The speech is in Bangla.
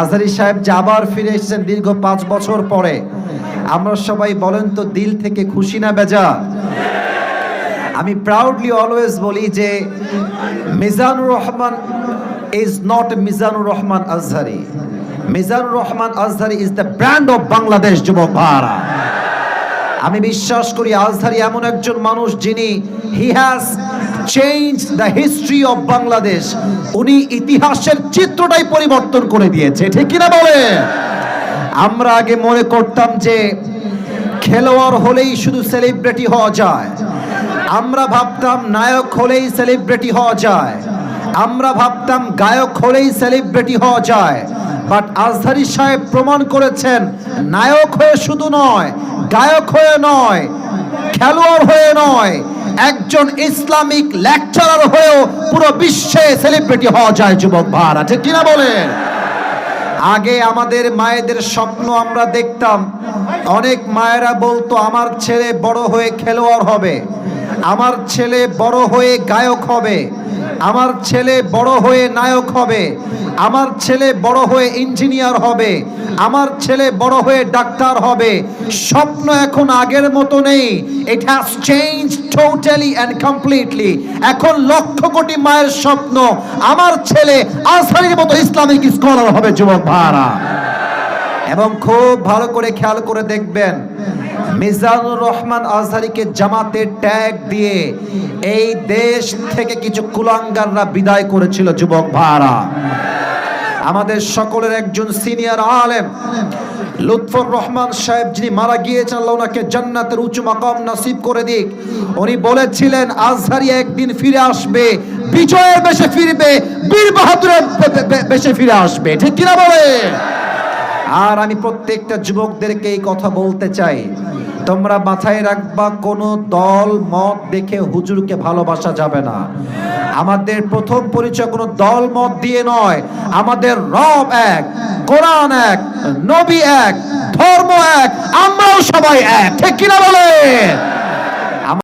আজহারি সাহেব যে আবার ফিরে এসেছেন দীর্ঘ পাঁচ বছর পরে। আমরা সবাই বলেন তো, দিল থেকে খুশি না বেজা? আমি প্রাউডলি অলওয়েজ বলি যে, Mizanur Rahman is not Mizanur Rahman Azhari. Mizanur Rahman Azhari is the brand of Bangladesh, যুবক ভাড়া আমি বিশ্বাস করি আজহারি এমন একজন মানুষ যিনি he has change the history of Bangladesh উনি ইতিহাসের চিত্রটাই পরিবর্তন করে দিয়েছে। ঠিক কিনা বলে? আমরা আগে মনে করতাম যে খেলোয়াড় হলেই শুধু সেলিব্রিটি হওয়া যায়। আমরা ভাবতাম নায়ক হলেই সেলিব্রিটি হওয়া যায়। আমরা ভাবতাম গায়ক হলেই সেলিব্রিটি হওয়া যায়। বাট আজহারি সাহেব প্রমাণ করেছেন, নায়ক হয়ে শুধু নয়, গায়ক হয়ে নয়, খেলোয়াড় হয়ে নয় একজন ইসলামিক লেকচারার হয়েও পুরো বিশ্বে সেলিব্রিটি হওয়া যায়, যুবক ভাড়া ঠিক কিনা বলেন? আগে আমাদের মায়েদের স্বপ্ন আমরা দেখতাম, অনেক মায়েরা বলতো, আমার ছেলে বড় হয়ে খেলোয়াড় হবে, আমার ছেলে বড় হয়ে গায়ক হবে। আমার ছেলে বড় হয়ে নায়ক হবে, আমার ছেলে বড় হয়ে ইঞ্জিনিয়ার হবে, আমার ছেলে বড় হয়ে ডাক্তার হবে। স্বপ্ন এখন আগের মতো নেই it has change totally and completely এখন লক্ষ কোটি মায়ের স্বপ্ন, আমার ছেলে আসারির মতো ইসলামিক স্কলার হবে, যুবক ভাড়া এবং খুব ভালো করে খেয়াল করে দেখবেন, মিজানুর রহমান আজহারিকে জামাতে ট্যাগ দিয়ে এই দেশ থেকে কিছু কুলাঙ্গাররা বিদায় করেছিল যুবক ভাড়া আমাদের সকলের একজন সিনিয়র আলেম, লুৎফর রহমান সাহেব যিনি মারা গিয়েছেন, আল্লাহ ওনাকে জান্নাতের উঁচু মাকাম নাসিব করে দিক। উনি বলেছিলেন, আজহারি একদিন ফিরে আসবে, বিজয়ের বেশে ফিরবে, বীর বাহাদুরের বেশে ফিরে আসবে। ঠিক কিনা বলে আর আমি প্রত্যেকটা যুবকদেরকে এই কথা বলতে চাই, তোমরা মাথায় রাখবা, কোনো দল, মত দেখে হুজুরকে ভালোবাসা যাবে না। আমাদের প্রথম পরিচয় কোনো দল, মত দিয়ে নয়। আমাদের রব এক, কোরআন এক, নবী এক, ধর্ম এক, আমরাও সবাই এক। ঠিক কিনা বলে?